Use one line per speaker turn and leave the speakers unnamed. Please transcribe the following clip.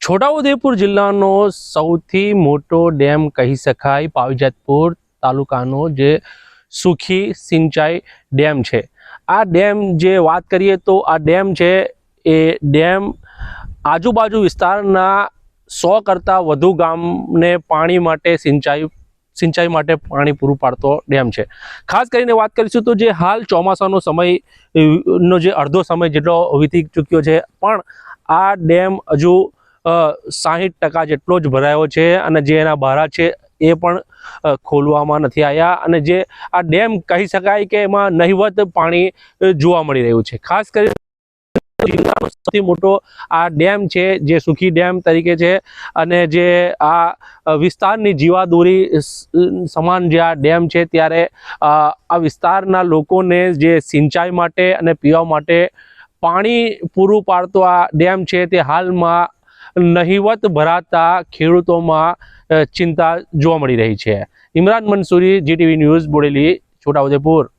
છોટાઉદેપુર જિલ્લાનો સૌથી મોટો ડેમ કહી શકાય, પાવીજતપુર તાલુકાનો જે સુખી સિંચાઈ ડેમ છે. આ ડેમ જે વાત કરીએ તો આ ડેમ છે એ ડેમ આજુબાજુ વિસ્તારના સો કરતાં વધુ ગામને પાણી માટે સિંચાઈ સિંચાઈ માટે પાણી પૂરું પાડતો ડેમ છે. ખાસ કરીને વાત કરીશું તો જે હાલ ચોમાસાનો સમય નો જે અડધો સમય જેટલો વીતી ચૂક્યો છે, પણ આ ડેમ હજુ સાહીઠ ટકા જેટલો જ ભરાયો છે અને જે એના બારા છે એ પણ ખોલવામાં નથી આવ્યા અને જે આ ડેમ કહી શકાય કે એમાં નહિવત પાણી જોવા મળી રહ્યું છે. ખાસ કરી જિલ્લાનો સૌથી મોટો આ ડેમ છે, જે સુખી ડેમ તરીકે છે અને જે આ વિસ્તારની જીવાદોરી સમાન જે આ ડેમ છે ત્યારે આ વિસ્તારના લોકોને જે સિંચાઈ માટે અને પીવા માટે પાણી પૂરું પાડતો આ ડેમ છે તે હાલમાં નહિવત ભરાતા ખેડૂતોમાં ચિંતા જોવા મળી રહી છે. Imran Mansuri GTV news Bodeli Chhotaudepur.